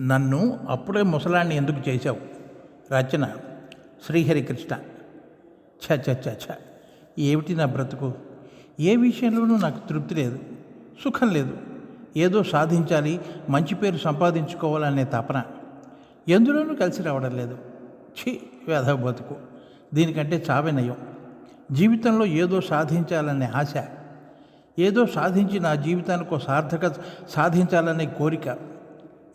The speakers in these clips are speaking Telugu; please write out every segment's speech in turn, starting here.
నన్ను అప్పుడే ముసలాన్ని ఎందుకు చేశావు? రచన శ్రీహరికృష్ణ. ఛ ఛ ఛ ఛ. ఏమిటి నా బ్రతుకు? ఏ విషయంలోనూ నాకు తృప్తి లేదు సుఖం లేదు. ఏదో సాధించాలి మంచి పేరు సంపాదించుకోవాలనే తపన. ఎందులోనూ కలిసి రావడం లేదు. ఛీ వేధ బతుకు దీనికంటే చావే నయం. జీవితంలో ఏదో సాధించాలనే ఆశ. ఏదో సాధించి నా జీవితానికి ఒక సార్థక సాధించాలనే కోరిక.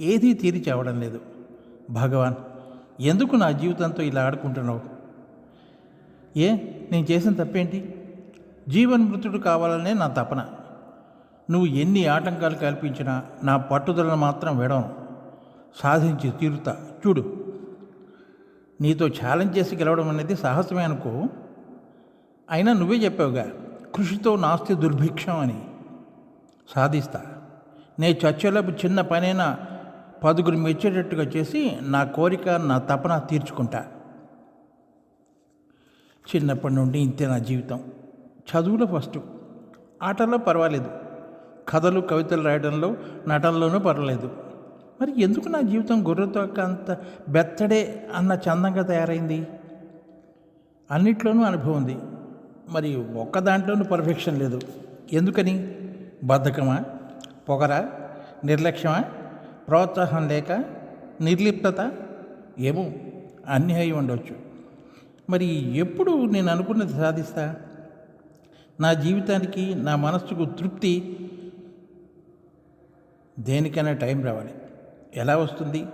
ఏదీ తీరి చావడం లేదు. భగవాన్ ఎందుకు నా జీవితంతో ఇలా ఆడుకుంటున్నావు? ఏ నేను చేసిన తప్పేంటి? జీవన్ మృతుడు కావాలనే నా తపన. నువ్వు ఎన్ని ఆటంకాలు కల్పించినా నా పట్టుదలను మాత్రం విడవను. సాధించి తీరుతా. చూడు. నీతో ఛాలెంజ్ చేసి గెలవడం అనేది సాహసమే అనుకో. అయినా నువ్వే చెప్పావుగా కృషితో నాస్తి దుర్భిక్షం అని. సాధిస్తా. నే చచ్చేలోపు చిన్న పనైనా పదుగురు మెచ్చేటట్టుగా చేసి నా కోరిక నా తపన తీర్చుకుంటా. చిన్నప్పటి నుండి ఇంతే నా జీవితం. చదువులో ఫస్ట్. ఆటల్లో పర్వాలేదు. కథలు కవితలు రాయడంలో నటనలోనూ పర్వాలేదు. మరి ఎందుకు నా జీవితం గుర్రతో అంత బెత్తడే అన్న చందంగా తయారైంది? అన్నిట్లోనూ అనుభవం ఉంది. మరి ఒక్క దాంట్లోనూ పర్ఫెక్షన్ లేదు. ఎందుకని? బద్ధకమా? పొగరా? నిర్లక్ష్యమా? ప్రోత్సాహం లేక నిర్లిప్తత ఏమో అన్నీ అయి ఉండవచ్చు మరి ఎప్పుడు నేను అనుకున్నది సాధిస్తా? నా జీవితానికి నా మనస్సుకు తృప్తి దేనికైనా టైం రావాలి. ఎలా వస్తుంది?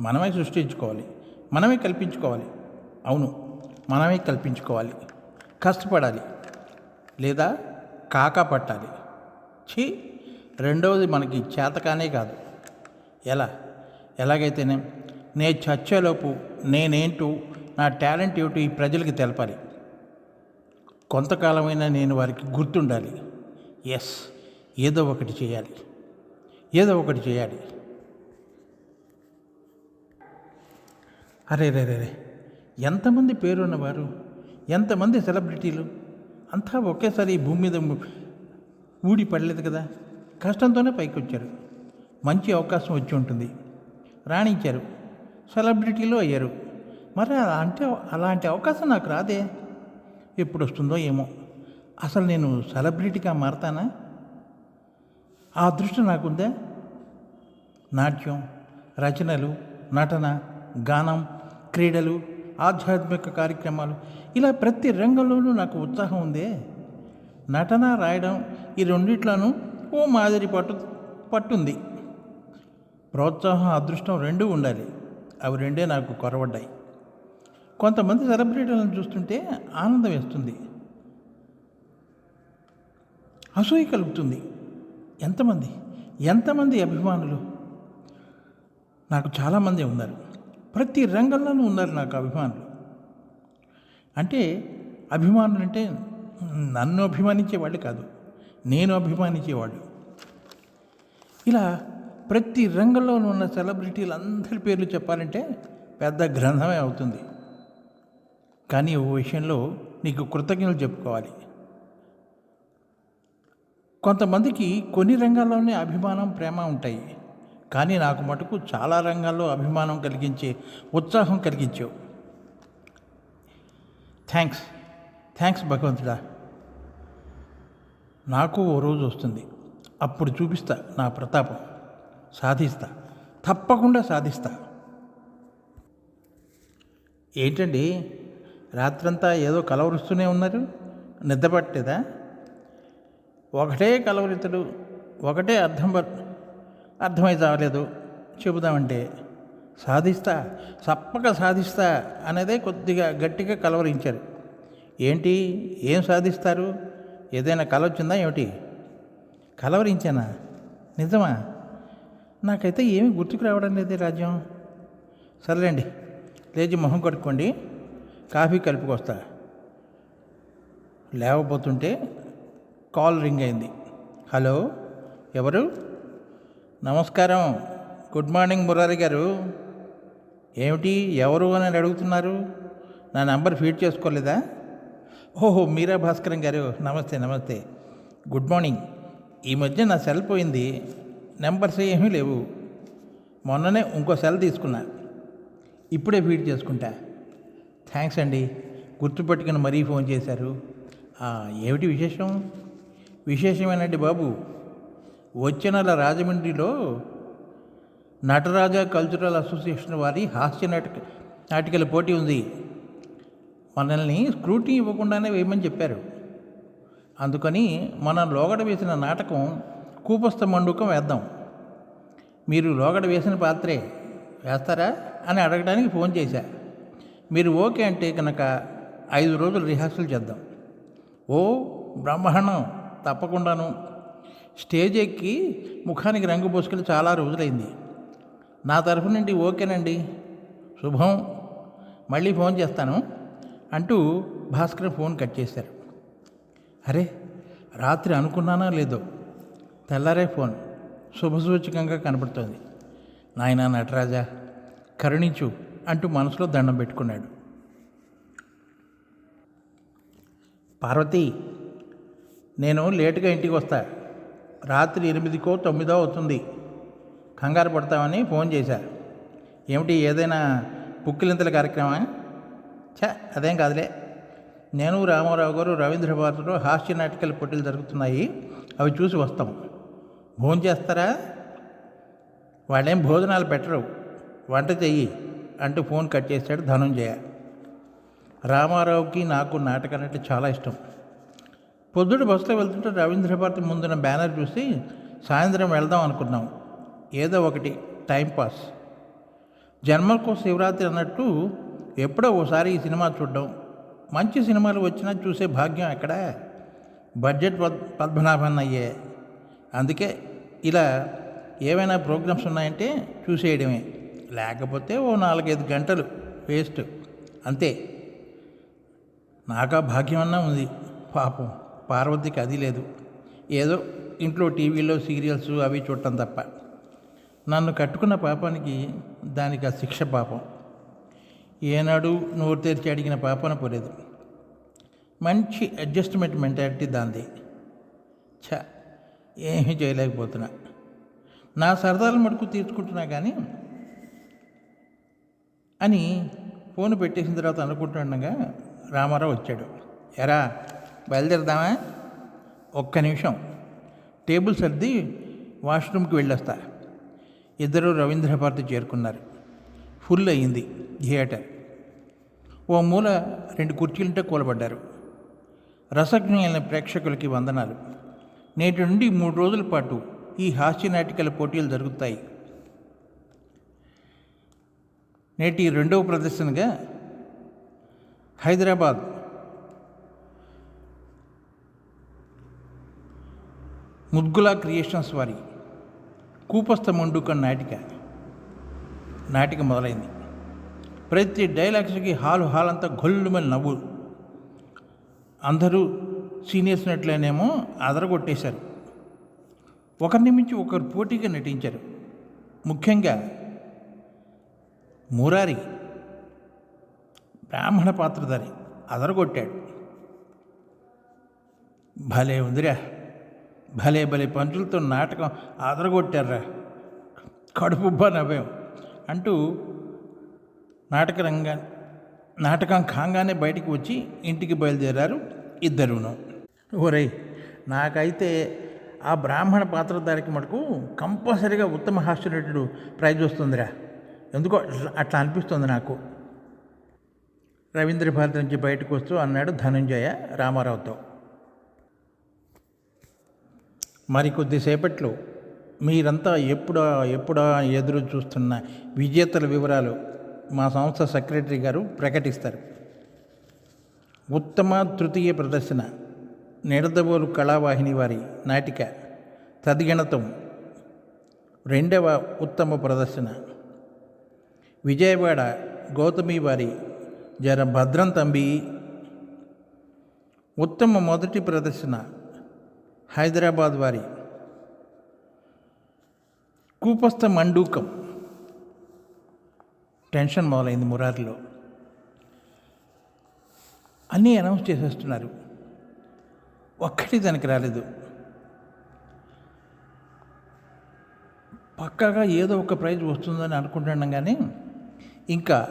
మనమే సృష్టించుకోవాలి. మనమే కల్పించుకోవాలి. అవును మనమే కల్పించుకోవాలి. కష్టపడాలి. లేదా కాకా పట్టాలి ఛీ రెండవది మనకి చేతకానే కాదు. ఎలా? ఎలాగైతేనే నే చచ్చేలోపు నేనేంటో నా టాలెంట్ ఏమిటో ఈ ప్రజలకి తెలపాలి. కొంతకాలమైనా నేను వారికి గుర్తుండాలి. ఎస్ ఏదో ఒకటి చేయాలి. ఏదో ఒకటి చేయాలి. అరే రే రే ఎంతమంది పేరున్నవారు? ఎంతమంది సెలబ్రిటీలు? అంతా ఒకేసారి ఈ భూమి మీద ఊడి పడలేదు కదా? కష్టంతోనే పైకి వచ్చారు మంచి అవకాశం వచ్చి ఉంటుంది. రాణించారు. సెలబ్రిటీలు అయ్యారు. మరి అలా అంటే అలాంటి అవకాశం నాకు రాదే. ఎప్పుడు వస్తుందో ఏమో. అసలు నేను సెలబ్రిటీగా మారతానా? ఆ దృష్టి నాకుందా? నాట్యం రచనలు నటన గానం క్రీడలు ఆధ్యాత్మిక కార్యక్రమాలు ఇలా ప్రతి రంగంలోనూ నాకు ఉత్సాహం ఉందే. నటన రాయడం ఈ రెండిట్లోనూ ఓ మాదిరి పట్టు పట్టుంది. ప్రోత్సాహం అదృష్టం రెండూ ఉండాలి. అవి రెండే నాకు కొరవడ్డాయి. కొంతమంది సెలబ్రిటీలను చూస్తుంటే ఆనందం వేస్తుంది. అసూయ కలుగుతుంది. ఎంతమంది? ఎంతమంది అభిమానులు? నాకు చాలామంది ఉన్నారు. ప్రతి రంగంలోనూ ఉన్నారు నాకు అభిమానులు. అంటే అభిమానులు అంటే నన్ను అభిమానించేవాళ్ళు కాదు. నేను అభిమానించేవాళ్ళు ఇలా ప్రతి రంగంలోనూ ఉన్న సెలబ్రిటీలు అందరి పేర్లు చెప్పాలంటే పెద్ద గ్రంథమే అవుతుంది. కానీ ఓ విషయంలో నీకు కృతజ్ఞతలు చెప్పుకోవాలి. కొంతమందికి కొన్ని రంగాల్లోనే అభిమానం ప్రేమ ఉంటాయి. కానీ నాకు మటుకు చాలా రంగాల్లో అభిమానం కలిగించే ఉత్సాహం కలిగించావు. థ్యాంక్స్. థ్యాంక్స్ భగవంతుడా. నాకు ఓ రోజు వస్తుంది. అప్పుడు చూపిస్తా నా ప్రతాపం. సాధిస్తా. తప్పకుండా సాధిస్తా. ఏంటండి? రాత్రంతా ఏదో కలవరుస్తూనే ఉన్నారు? నిద్రపట్టేదా ఒకటే కలవరితడు ఒకటే అర్థం అర్థమై చావలేదు. చెబుదామంటే సాధిస్తా తప్పక సాధిస్తా అనేదే కొద్దిగా గట్టిగా కలవరించారు. ఏంటి? ఏం సాధిస్తారు? ఏదైనా కల వచ్చిందా ఏమిటి? కలవరించానా? నిజమా? నాకైతే ఏమీ గుర్తుకు రావడం లేదే రాజ్యం. సర్లేండి లేచి మొహం కడుక్కోండి కాఫీ కలుపుకొస్తా. లేవబోతుంటే కాల్ రింగ్ అయింది. హలో ఎవరు? నమస్కారం గుడ్ మార్నింగ్ మురారి గారు. ఏమిటి ఎవరు అని అడుగుతున్నారు? నా నంబర్ ఫీడ్ చేసుకోలేదా? ఓహో మీరా భాస్కరం గారు. నమస్తే నమస్తే. Good morning. ఈ మధ్య నా సెల్ పోయింది. నెంబర్స్ ఏమీ లేవు. మొన్ననే ఇంకో సెల్ తీసుకున్నా. ఇప్పుడే ఫీడ్ చేసుకుంటా. థ్యాంక్స్ అండి. గుర్తుపెట్టుకుని మరీ ఫోన్ చేశారు. ఏమిటి విశేషం? విశేషమేనండి బాబు. వచ్చే నెల రాజమండ్రిలో నటరాజా కల్చరల్ అసోసియేషన్ వారి హాస్య నాటక నాటికల పోటీ ఉంది. మనల్ని స్క్రూటీ ఇవ్వకుండానే వేయమని చెప్పారు. అందుకని మనం లోగడ వేసిన నాటకం కూపస్థ మండుకం వేద్దాం. మీరు లోగడ వేసిన పాత్రే వేస్తారా? అని అడగడానికి ఫోన్ చేశా. మీరు ఓకే అంటే కనుక ఐదు రోజులు రిహార్సల్ చేద్దాం. ఓ బ్రహ్మాండం తప్పకుండాను. స్టేజ్ ఎక్కి ముఖానికి రంగు పోసుకెళ్ళి చాలా రోజులైంది. నా తరఫు నుండి ఓకేనండి. శుభం. మళ్ళీ ఫోన్ చేస్తాను అంటూ భాస్కర్ ఫోన్ కట్ చేశారు. అరే రాత్రి అనుకున్నానా లేదో? తెల్లారే ఫోన్. శుభసూచకంగా కనబడుతోంది నాయనా నటరాజా కరుణించు అంటూ మనసులో దండం పెట్టుకున్నాడు. పార్వతి నేను లేటుగా ఇంటికి వస్తా. రాత్రి ఎనిమిదికో తొమ్మిదో అవుతుంది. కంగారు పడతామని ఫోన్ చేశా. ఏమిటి ఏదైనా పుక్కిలింతల కార్యక్రమా? ఛా అదేం కాదులే. నేను రామారావు గారు రవీంద్ర భారతిలో హాస్య నాటకాల పోటీలు జరుగుతున్నాయి. అవి చూసి వస్తాం. భోజనం చేస్తారా? వాళ్ళేం భోజనాలు పెట్టరు. వంట చెయ్యి అంటూ ఫోన్ కట్ చేశాడు ధనుంజయ. రామారావుకి నాకు నాటకం అంటే చాలా ఇష్టం. పొద్దుడు బస్సులో వెళ్తుంటే రవీంద్రభారతి ముందున్న బ్యానర్ చూసి సాయంత్రం వెళ్దాం అనుకున్నాం. ఏదో ఒకటి టైంపాస్ జన్మకు శివరాత్రి అన్నట్టు ఎప్పుడో ఓసారి ఈ సినిమా చూడడం. మంచి సినిమాలు వచ్చినా చూసే భాగ్యం ఎక్కడ? బడ్జెట్ పద్ పద్మనాభన్ అయ్యే అందుకే ఇలా ఏవైనా ప్రోగ్రామ్స్ ఉన్నాయంటే చూసేయడమే. లేకపోతే ఓ నాలుగైదు గంటలు వేస్ట్. అంతే. నాకా భాగ్యం అన్నా ఉంది. పాపం పార్వతికి అది లేదు. ఏదో ఇంట్లో టీవీలో సీరియల్స్ అవి చూడటం తప్ప. నన్ను కట్టుకున్న పాపానికి దానికి ఆ శిక్ష పాపం. ఏనాడు నోరు తెరిచి అడిగిన పాపన పోలేదు. మంచి అడ్జస్ట్మెంట్ మెంటాలిటీ దాంది ఛ! ఏమీ చేయలేకపోతున్నా. నా సరదాలు మటుకు తీర్చుకుంటున్నా కానీ అని ఫోన్ పెట్టేసిన తర్వాత అనుకుంటుండగా రామారావు వచ్చాడు. ఎరా బయలుదేరదామా? ఒక్క నిమిషం. టేబుల్ సర్ది వాష్రూమ్కి వెళ్ళొస్తా. ఇద్దరు రవీంద్ర భారతి చేరుకున్నారు. ఫుల్ అయ్యింది థియేటర్. ఓ మూల రెండు కుర్చీలుంటే కూలబడ్డారు. రసజ్ఞులైన ప్రేక్షకులకి వందనాలు. నేటి నుండి మూడు రోజుల పాటు ఈ హాస్య నాటికల పోటీలు జరుగుతాయి. నేటి రెండవ ప్రదర్శనగా హైదరాబాద్ ముద్గులా క్రియేషన్స్ వారి కూపస్థ మండుక నాటిక నాటిక మొదలైంది. ప్రతి డైలాగ్స్కి హాలు హాల్ అంతా గొల్లుమని నవ్వు. అందరూ సీనియర్స్ నట్లనేమో అదరగొట్టేశారు. ఒకరిని మించి ఒకరు పోటీగా నటించారు. ముఖ్యంగా మురారి బ్రాహ్మణ పాత్రధారి అదరగొట్టాడు. భలే ఉందిరా భలే భలే పంచులతో నాటకం అదరగొట్టారా కడుపుబ్బా నవ్వాం అంటూ నాటకరంగా నాటకం కాగానే బయటికి వచ్చి ఇంటికి బయలుదేరారు ఇద్దరును. ఓరై నాకైతే ఆ బ్రాహ్మణ పాత్రధారికి మటుకు కంపల్సరీగా ఉత్తమ హాస్యనటుడు ప్రైజ్ వస్తుందిరా. ఎందుకో అట్లా- అట్లా అనిపిస్తుంది నాకు. రవీంద్ర భారతి నుంచి బయటకు వస్తూ అన్నాడు ధనంజయ రామారావుతో. మరి కొద్దిసేపట్లో మీరంతా ఎప్పుడా ఎప్పుడా ఎదురు చూస్తున్న విజేతల వివరాలు మా సంస్థ సెక్రటరీ గారు ప్రకటిస్తారు. ఉత్తమ తృతీయ ప్రదర్శన. నిడదవోలు కళావాహిని వారి నాటిక తదిగణతం రెండవ ఉత్తమ ప్రదర్శన. విజయవాడ గౌతమి వారి జర భద్రం తంబి. ఉత్తమ మొదటి ప్రదర్శన హైదరాబాద్ వారి కూపస్థ మండూకం. టెన్షన్ మొదలైంది మురారిలో. అన్నీ అనౌన్స్ చేసేస్తున్నారు. ఒక్కటి దానికి రాలేదు. పక్కాగా ఏదో ఒక ప్రైజ్ వస్తుందని అనుకుంటున్నాం కానీ ఇంకా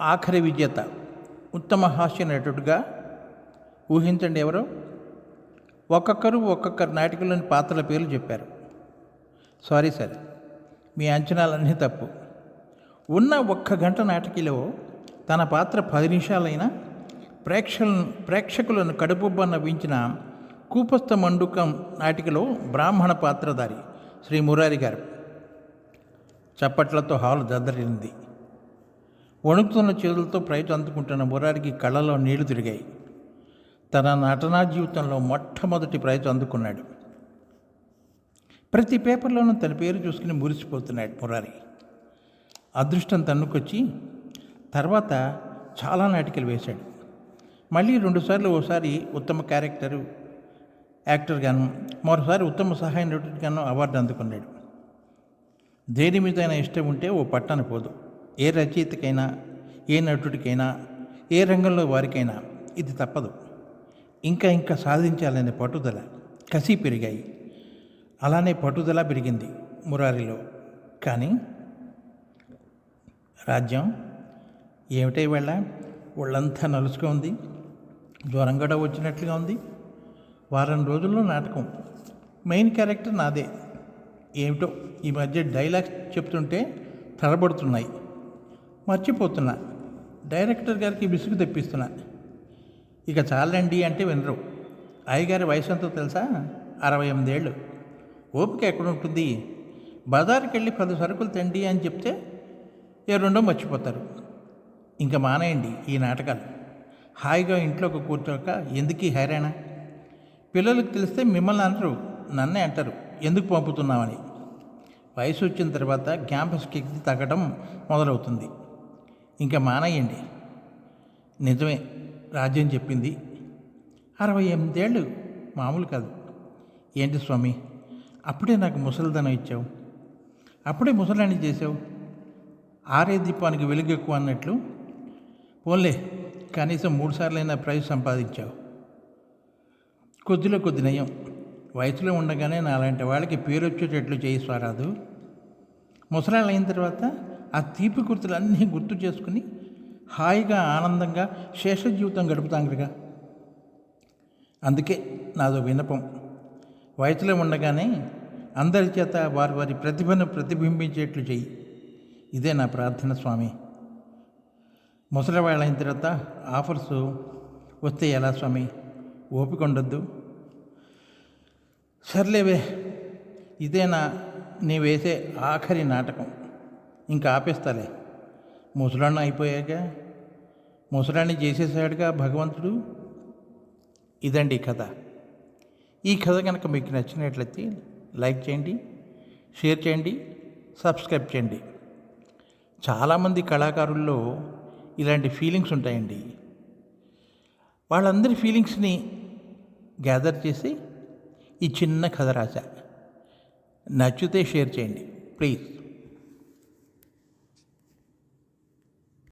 ఆఖరి విజేత ఉత్తమ హాస్య నటుడుగా ఊహించండి ఎవరో. ఒక్కొక్కరు ఒక్కొక్కరు నాటికలోని పాత్రల పేర్లు చెప్పారు. సారీ సార్ మీ అంచనాలన్నీ తప్పు. ఉన్న ఒక్క గంట నాటికలో తన పాత్ర పది నిమిషాలైనా ప్రేక్షకులను ప్రేక్షకులను కడుపుబ్బ నవ్వించిన కూపస్థ మండుకం నాటికలో బ్రాహ్మణ పాత్రధారి శ్రీ మురారి గారు. చప్పట్లతో హాలు దద్దరింది వణుకుతున్న చేతులతో ప్రయత్నం అందుకుంటున్న మురారికి కళ్ళలో నీళ్ళు తిరిగాయి. తన నటనా జీవితంలో మొట్టమొదటి ప్రైజ్ అందుకున్నాడు. ప్రతి పేపర్లోనూ తన పేరు చూసుకుని మురిసిపోతున్నాడు మురారి. అదృష్టం తన్నుకొచ్చి తర్వాత చాలా నాటికలు వేశాడు. మళ్ళీ రెండుసార్లు ఓసారి ఉత్తమ క్యారెక్టరు యాక్టర్గాను మరోసారి ఉత్తమ సహాయ నటుడిగాను అవార్డు అందుకున్నాడు. దేని మీదైనా ఇష్టం ఉంటే ఓ పట్టణ పోదు. ఏ రచయితకైనా ఏ నటుడికైనా ఏ రంగంలో వారికైనా ఇది తప్పదు. ఇంకా ఇంకా సాధించాలనే పట్టుదల కసి పెరిగాయి. అలానే పట్టుదల పెరిగింది మురారిలో. కానీ రాజ్యం ఏమిటై వెళ్ళ? ఒళ్ళంతా నలుసుగా ఉంది. జ్వరం కూడా వచ్చినట్లుగా ఉంది. వారం రోజుల్లో నాటకం. మెయిన్ క్యారెక్టర్ నాదే. ఏమిటో ఈ మధ్య డైలాగ్స్ చెప్తుంటే తడబడుతున్నాయి. మర్చిపోతున్నా. డైరెక్టర్ గారికి విసుగు తెప్పిస్తున్నా. ఇక చాలండి అంటే వినరు. అయ్యగారి వయసు ఎంతో తెలుసా? అరవై ఎనిమిదేళ్ళు ఓపిక ఎక్కడ ఉంటుంది బజార్కి వెళ్ళి పది సరుకులు తండి అని చెప్తే ఏ రెండో మర్చిపోతారు. ఇంకా మానేయండి ఈ నాటకాలు. హాయిగా ఇంట్లోకి కూర్చోక ఎందుకు ఈ హైరాణ? పిల్లలకు తెలిస్తే మిమ్మల్ని అంటారు నన్నే అంటారు. ఎందుకు పంపుతున్నామని. వయసు వచ్చిన తర్వాత క్యాంపస్కి ఎక్కి తగ్గడం మొదలవుతుంది. ఇంకా మానేయండి. నిజమే రాజ్యం చెప్పింది. అరవై ఎనిమిదేళ్ళు మామూలు కాదు. ఏంటి స్వామి అప్పుడే నాకు ముసలిదనం ఇచ్చావు. అప్పుడే ముసలాన్ని చేసావు ఆరే దీపానికి వెలుగెక్కువ అన్నట్లు. పోన్లే కనీసం మూడుసార్లైనా ప్రైజ్ సంపాదించావు. కొద్దిలో కొద్ది నయం. వయసులో ఉండగానే నాలాంటి వాళ్ళకి పేరు వచ్చేటట్లు చేయి స్వారాదు. ముసలాళ్ళు అయిన తర్వాత ఆ తీపి గుర్తులన్నీ గుర్తు చేసుకుని హాయిగా ఆనందంగా శేష జీవితం గడుపుతాం అందుకే నాదో వినపం వయసులో ఉండగానే అందరి చేత వారి వారి ప్రతిభను ప్రతిబింబించేట్లు చెయ్యి ఇదే నా ప్రార్థన స్వామి. ముసలివాళ్ళ అయిన తర్వాత ఆఫర్స్ వస్తే ఎలా స్వామి? ఓపిక ఉండొద్దు. సర్లేవే ఇదేనా నీ వేసే ఆఖరి నాటకం. ఇంకా ఆపేస్తాలే. ముసలాన్న అయిపోయాక ముసలాన్ని చేసేసాడుగా భగవంతుడు? ఇదండి కథ. ఈ కథ కనుక మీకు నచ్చినట్లయితే లైక్ చేయండి షేర్ చేయండి సబ్స్క్రైబ్ చేయండి. చాలామంది కళాకారుల్లో ఇలాంటి ఫీలింగ్స్ ఉంటాయండి. వాళ్ళందరి ఫీలింగ్స్ని గ్యాదర్ చేసి ఈ చిన్న కథ రాశా నచ్చితే షేర్ చేయండి. ప్లీజ్.